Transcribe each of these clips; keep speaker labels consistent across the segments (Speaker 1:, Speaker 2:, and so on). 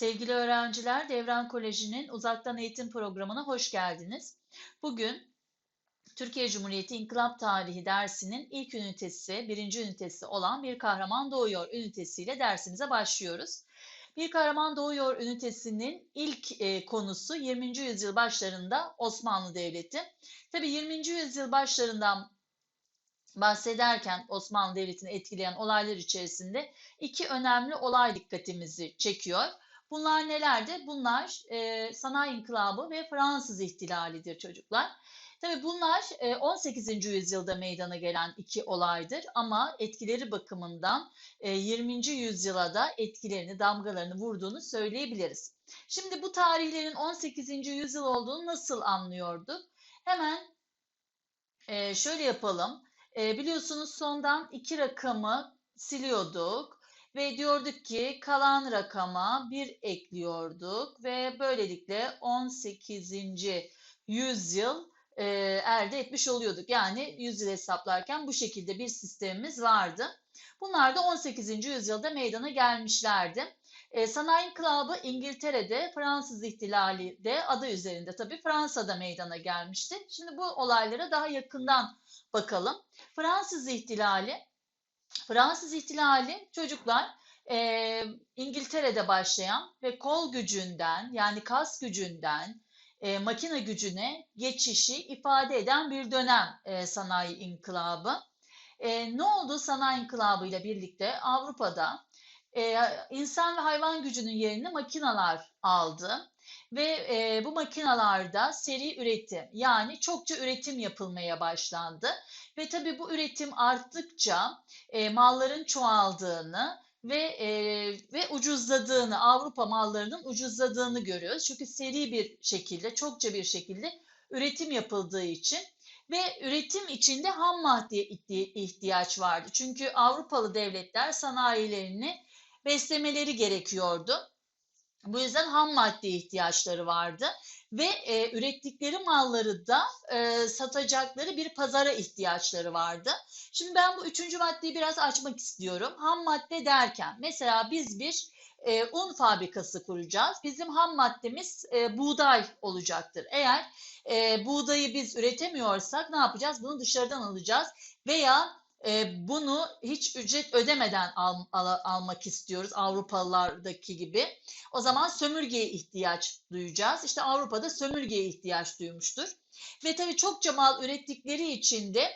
Speaker 1: Sevgili öğrenciler, Devran Koleji'nin uzaktan eğitim programına hoş geldiniz. Bugün Türkiye Cumhuriyeti İnkılap Tarihi dersinin ilk ünitesi, birinci ünitesi olan Bir Kahraman Doğuyor ünitesiyle dersimize başlıyoruz. Bir Kahraman Doğuyor ünitesinin ilk e, konusu 20. yüzyıl başlarında Osmanlı Devleti. Tabi 20. yüzyıl başlarından bahsederken Osmanlı Devleti'ni etkileyen olaylar içerisinde iki önemli olay dikkatimizi çekiyor. Bunlar nelerdi? Bunlar e, sanayi inkılabı ve Fransız ihtilalidir çocuklar. Tabii bunlar e, 18. yüzyılda meydana gelen iki olaydır ama etkileri bakımından e, 20. yüzyıla da etkilerini, damgalarını vurduğunu söyleyebiliriz. Şimdi bu tarihlerin 18. yüzyıl olduğunu nasıl anlıyorduk? Hemen e, şöyle yapalım. E, biliyorsunuz sondan iki rakamı siliyorduk ve diyorduk ki kalan rakama bir ekliyorduk ve böylelikle 18. yüzyıl e, elde etmiş oluyorduk. Yani yüzyıl hesaplarken bu şekilde bir sistemimiz vardı. Bunlar da 18. yüzyılda meydana gelmişlerdi. E, sanayi inkılabı İngiltere'de, Fransız ihtilali de adı üzerinde tabii Fransa'da meydana gelmişti. Şimdi bu olaylara daha yakından bakalım. Fransız ihtilali, Fransız ihtilali çocuklar e, İngiltere'de başlayan ve kol gücünden yani kas gücünden e, makine gücüne geçişi ifade eden bir dönem e, sanayi inkılabı. E, ne oldu sanayi inkılabı ile birlikte Avrupa'da e, insan ve hayvan gücünün yerini makinalar aldı ve e, bu makinalarda seri üretim yani çokça üretim yapılmaya başlandı ve tabii bu üretim arttıkça e, malların çoğaldığını ve e, ve ucuzladığını Avrupa mallarının ucuzladığını görüyoruz. Çünkü seri bir şekilde çokça bir şekilde üretim yapıldığı için ve üretim içinde ham maddeye ihtiyaç vardı. Çünkü Avrupalı devletler sanayilerini beslemeleri gerekiyordu. Bu yüzden ham madde ihtiyaçları vardı ve e, ürettikleri malları da e, satacakları bir pazara ihtiyaçları vardı. Şimdi ben bu üçüncü maddeyi biraz açmak istiyorum. Ham madde derken mesela biz bir e, un fabrikası kuracağız. Bizim ham maddemiz e, buğday olacaktır. Eğer e, buğdayı biz üretemiyorsak ne yapacağız? Bunu dışarıdan alacağız veya e, bunu hiç ücret ödemeden al, al, almak istiyoruz Avrupalılardaki gibi. O zaman sömürgeye ihtiyaç duyacağız. İşte Avrupa'da sömürgeye ihtiyaç duymuştur. Ve tabii çokça mal ürettikleri için de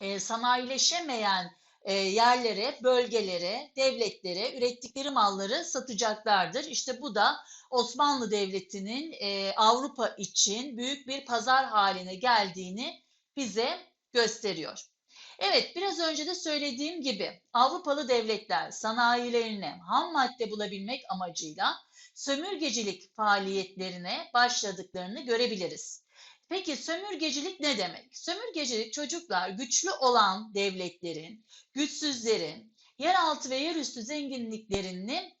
Speaker 1: e, sanayileşemeyen e, yerlere, bölgelere, devletlere ürettikleri malları satacaklardır. İşte bu da Osmanlı Devleti'nin e, Avrupa için büyük bir pazar haline geldiğini bize gösteriyor. Evet, biraz önce de söylediğim gibi Avrupalı devletler sanayilerine ham madde bulabilmek amacıyla sömürgecilik faaliyetlerine başladıklarını görebiliriz. Peki sömürgecilik ne demek? Sömürgecilik çocuklar güçlü olan devletlerin, güçsüzlerin yeraltı ve yerüstü zenginliklerini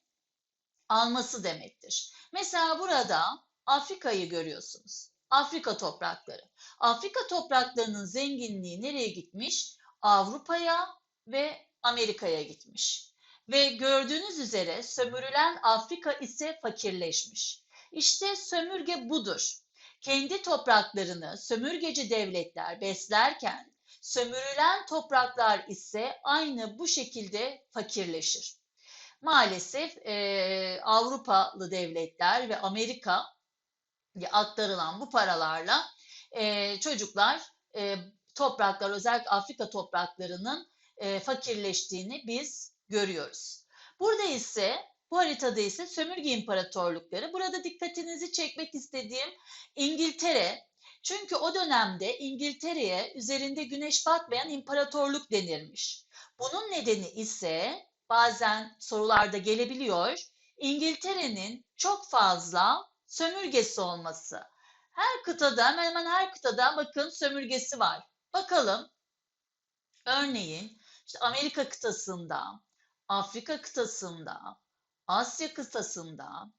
Speaker 1: alması demektir. Mesela burada Afrika'yı görüyorsunuz. Afrika toprakları. Afrika topraklarının zenginliği nereye gitmiş? Avrupa'ya ve Amerika'ya gitmiş. Ve gördüğünüz üzere sömürülen Afrika ise fakirleşmiş. İşte sömürge budur. Kendi topraklarını sömürgeci devletler beslerken sömürülen topraklar ise aynı bu şekilde fakirleşir. Maalesef e, Avrupalı devletler ve Amerika aktarılan bu paralarla e, çocuklar e, topraklar özellikle Afrika topraklarının e, fakirleştiğini biz görüyoruz. Burada ise bu haritada ise sömürge imparatorlukları. Burada dikkatinizi çekmek istediğim İngiltere. Çünkü o dönemde İngiltere'ye üzerinde güneş batmayan imparatorluk denirmiş. Bunun nedeni ise bazen sorularda gelebiliyor. İngiltere'nin çok fazla sömürgesi olması. Her kıtada hemen hemen her kıtada bakın sömürgesi var. Bakalım. Örneğin işte Amerika kıtasında, Afrika kıtasında, Asya kıtasında,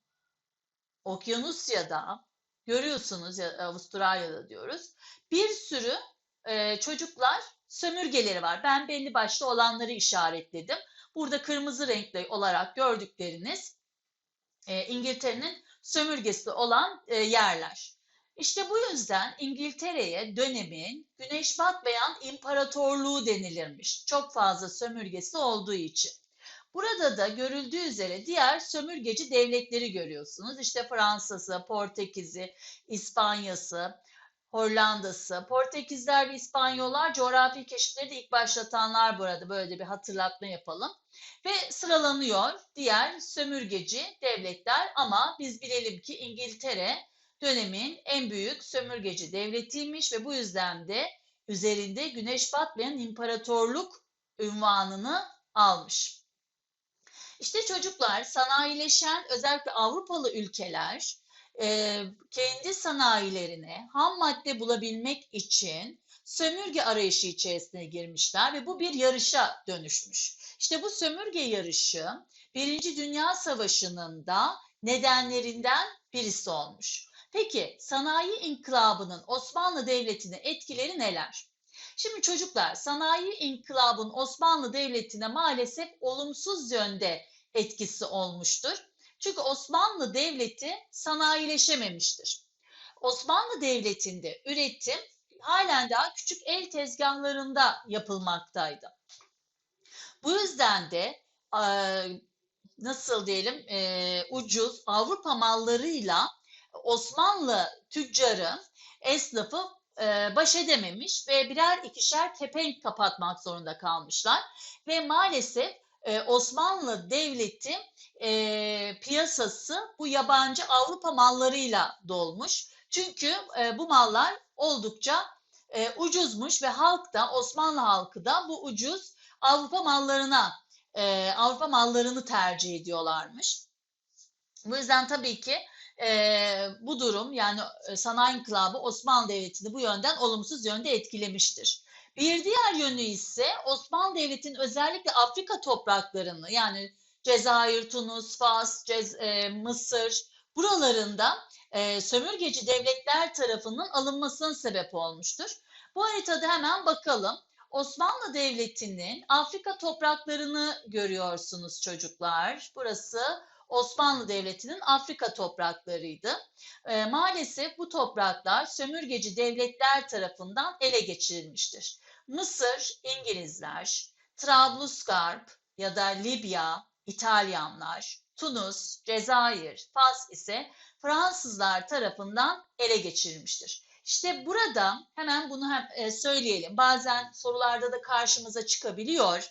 Speaker 1: Okyanusya'da görüyorsunuz ya Avustralya'da diyoruz. Bir sürü e, çocuklar sömürgeleri var. Ben belli başlı olanları işaretledim. Burada kırmızı renkli olarak gördükleriniz e, İngiltere'nin sömürgesi olan e, yerler. İşte bu yüzden İngiltere'ye dönemin güneş batmayan imparatorluğu denilirmiş. Çok fazla sömürgesi olduğu için. Burada da görüldüğü üzere diğer sömürgeci devletleri görüyorsunuz. İşte Fransa'sı, Portekiz'i, İspanya'sı, Hollanda'sı. Portekizler ve İspanyollar coğrafi keşifleri de ilk başlatanlar burada. Böyle bir hatırlatma yapalım. Ve sıralanıyor diğer sömürgeci devletler ama biz bilelim ki İngiltere dönemin en büyük sömürgeci devletiymiş ve bu yüzden de üzerinde güneş batmayan imparatorluk ünvanını almış. İşte çocuklar sanayileşen özellikle Avrupalı ülkeler e, kendi sanayilerine ham madde bulabilmek için sömürge arayışı içerisine girmişler ve bu bir yarışa dönüşmüş. İşte bu sömürge yarışı Birinci Dünya Savaşı'nın da nedenlerinden birisi olmuş. Peki sanayi inkılabının Osmanlı Devleti'ne etkileri neler? Şimdi çocuklar sanayi inkılabın Osmanlı Devleti'ne maalesef olumsuz yönde etkisi olmuştur. Çünkü Osmanlı Devleti sanayileşememiştir. Osmanlı Devleti'nde üretim halen daha küçük el tezgahlarında yapılmaktaydı. Bu yüzden de nasıl diyelim ucuz Avrupa mallarıyla Osmanlı tüccarı, esnafı baş edememiş ve birer ikişer kepenk kapatmak zorunda kalmışlar. Ve maalesef Osmanlı Devleti e, piyasası bu yabancı Avrupa mallarıyla dolmuş. Çünkü e, bu mallar oldukça e, ucuzmuş ve halk da Osmanlı halkı da bu ucuz Avrupa mallarına e, Avrupa mallarını tercih ediyorlarmış. Bu yüzden tabii ki e, bu durum yani sanayi inkılabı Osmanlı Devleti'ni bu yönden olumsuz yönde etkilemiştir. Bir diğer yönü ise Osmanlı Devleti'nin özellikle Afrika topraklarını yani Cezayir, Tunus, Fas, Cez, e, Mısır buralarında e, sömürgeci devletler tarafından alınmasının sebep olmuştur. Bu haritada hemen bakalım. Osmanlı Devleti'nin Afrika topraklarını görüyorsunuz çocuklar. Burası Osmanlı Devleti'nin Afrika topraklarıydı. E, maalesef bu topraklar sömürgeci devletler tarafından ele geçirilmiştir. Mısır İngilizler, Trablusgarp ya da Libya İtalyanlar, Tunus, Cezayir, Fas ise Fransızlar tarafından ele geçirilmiştir. İşte burada hemen bunu hem e, söyleyelim. Bazen sorularda da karşımıza çıkabiliyor.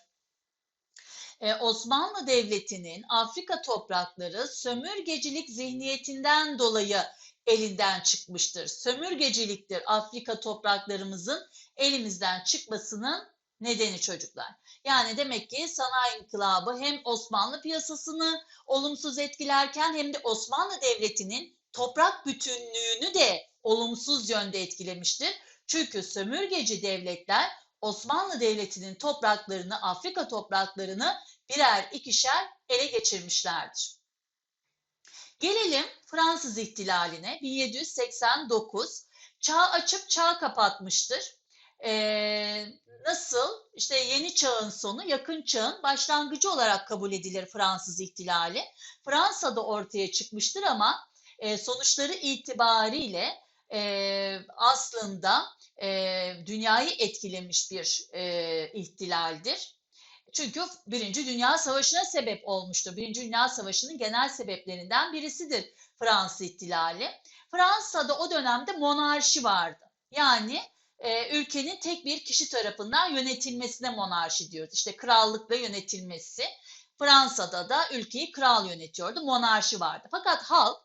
Speaker 1: Ee, Osmanlı Devleti'nin Afrika toprakları sömürgecilik zihniyetinden dolayı elinden çıkmıştır. Sömürgeciliktir Afrika topraklarımızın elimizden çıkmasının nedeni çocuklar. Yani demek ki sanayi inkılabı hem Osmanlı piyasasını olumsuz etkilerken hem de Osmanlı Devleti'nin toprak bütünlüğünü de olumsuz yönde etkilemiştir. Çünkü sömürgeci devletler Osmanlı Devleti'nin topraklarını, Afrika topraklarını birer ikişer ele geçirmişlerdir. Gelelim Fransız ihtilaline 1789. Çağ açıp çağ kapatmıştır. Ee, nasıl işte yeni çağın sonu yakın çağın başlangıcı olarak kabul edilir Fransız ihtilali. Fransa'da ortaya çıkmıştır ama e, sonuçları itibariyle e, aslında e, dünyayı etkilemiş bir e, ihtilaldir. Çünkü Birinci Dünya Savaşı'na sebep olmuştur. Birinci Dünya Savaşı'nın genel sebeplerinden birisidir Fransız ihtilali. Fransa'da o dönemde monarşi vardı. Yani e, ülkenin tek bir kişi tarafından yönetilmesine monarşi diyoruz. İşte krallıkla yönetilmesi. Fransa'da da ülkeyi kral yönetiyordu. Monarşi vardı. Fakat halk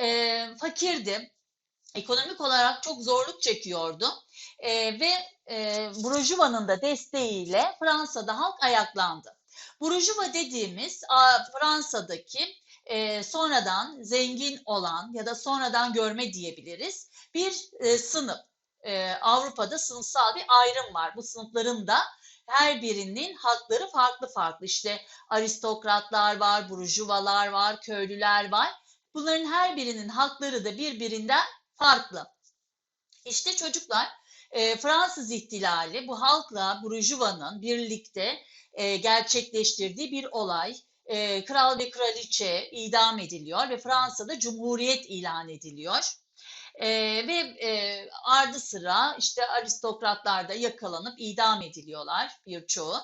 Speaker 1: e, fakirdi. Ekonomik olarak çok zorluk çekiyordu. E, ve e, Burjuva'nın da desteğiyle Fransa'da halk ayaklandı. Burjuva dediğimiz Fransa'daki e, sonradan zengin olan ya da sonradan görme diyebiliriz bir e, sınıf e, Avrupa'da sınıfsal bir ayrım var. Bu sınıfların da her birinin hakları farklı farklı. İşte aristokratlar var, burjuvalar var, köylüler var. Bunların her birinin hakları da birbirinden farklı. İşte çocuklar e, Fransız ihtilali bu halkla burjuvanın birlikte e, gerçekleştirdiği bir olay. e, kral ve kraliçe idam ediliyor ve Fransa'da cumhuriyet ilan ediliyor. E, ve e, ardı sıra işte aristokratlar da yakalanıp idam ediliyorlar birçoğu.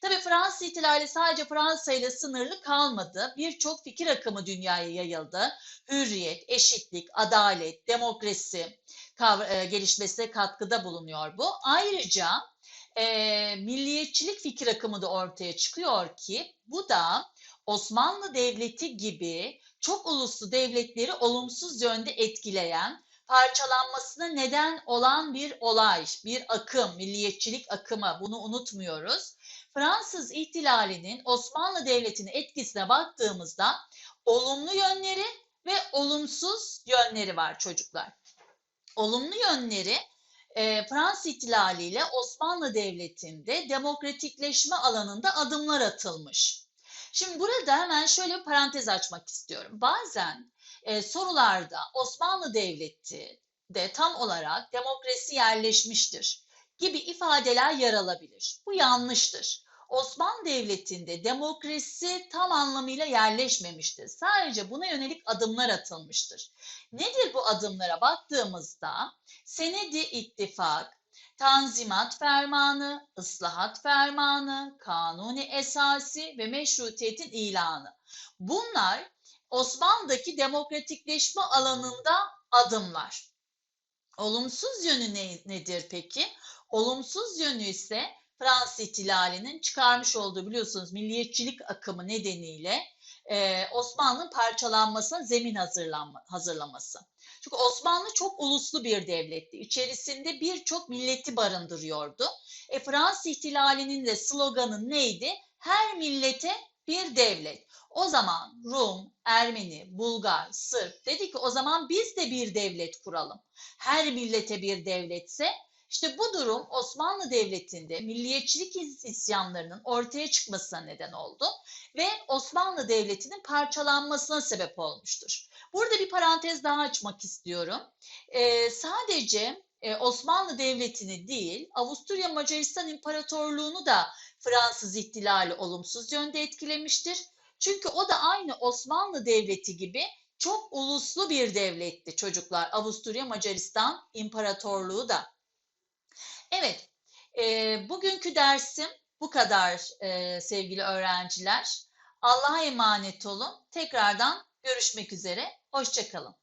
Speaker 1: Tabii Fransız ihtilali sadece Fransa ile sınırlı kalmadı. Birçok fikir akımı dünyaya yayıldı. Hürriyet, eşitlik, adalet, demokrasi e, gelişmesine katkıda bulunuyor bu. Ayrıca e, milliyetçilik fikir akımı da ortaya çıkıyor ki bu da Osmanlı Devleti gibi çok uluslu devletleri olumsuz yönde etkileyen, parçalanmasına neden olan bir olay, bir akım, milliyetçilik akımı bunu unutmuyoruz. Fransız ihtilalinin Osmanlı Devleti'nin etkisine baktığımızda olumlu yönleri ve olumsuz yönleri var çocuklar. Olumlu yönleri e, Fransız ihtilaliyle Osmanlı Devleti'nde demokratikleşme alanında adımlar atılmış. Şimdi burada hemen şöyle bir parantez açmak istiyorum. Bazen e, sorularda Osmanlı Devleti de tam olarak demokrasi yerleşmiştir gibi ifadeler yer alabilir. Bu yanlıştır. Osmanlı Devleti'nde demokrasi tam anlamıyla yerleşmemiştir. Sadece buna yönelik adımlar atılmıştır. Nedir bu adımlara baktığımızda Senedi İttifak, Tanzimat Fermanı, Islahat Fermanı, Kanuni Esasi ve Meşrutiyetin ilanı. Bunlar Osmanlı'daki demokratikleşme alanında adımlar. Olumsuz yönü ne, nedir peki? Olumsuz yönü ise Fransız ihtilalinin çıkarmış olduğu biliyorsunuz milliyetçilik akımı nedeniyle e, Osmanlı'nın parçalanmasına zemin hazırlanma, hazırlaması. Çünkü Osmanlı çok uluslu bir devletti. İçerisinde birçok milleti barındırıyordu. E, Fransız ihtilalinin de sloganı neydi? Her millete bir devlet. O zaman Rum, Ermeni, Bulgar, Sırp dedi ki o zaman biz de bir devlet kuralım. Her millete bir devletse işte bu durum Osmanlı Devleti'nde milliyetçilik isyanlarının ortaya çıkmasına neden oldu ve Osmanlı Devleti'nin parçalanmasına sebep olmuştur. Burada bir parantez daha açmak istiyorum. Ee, sadece e, Osmanlı Devleti'ni değil, Avusturya Macaristan İmparatorluğu'nu da Fransız ihtilali olumsuz yönde etkilemiştir. Çünkü o da aynı Osmanlı Devleti gibi çok uluslu bir devletti çocuklar. Avusturya Macaristan İmparatorluğu da. Evet, e, bugünkü dersim bu kadar e, sevgili öğrenciler. Allah'a emanet olun. Tekrardan görüşmek üzere. Hoşçakalın.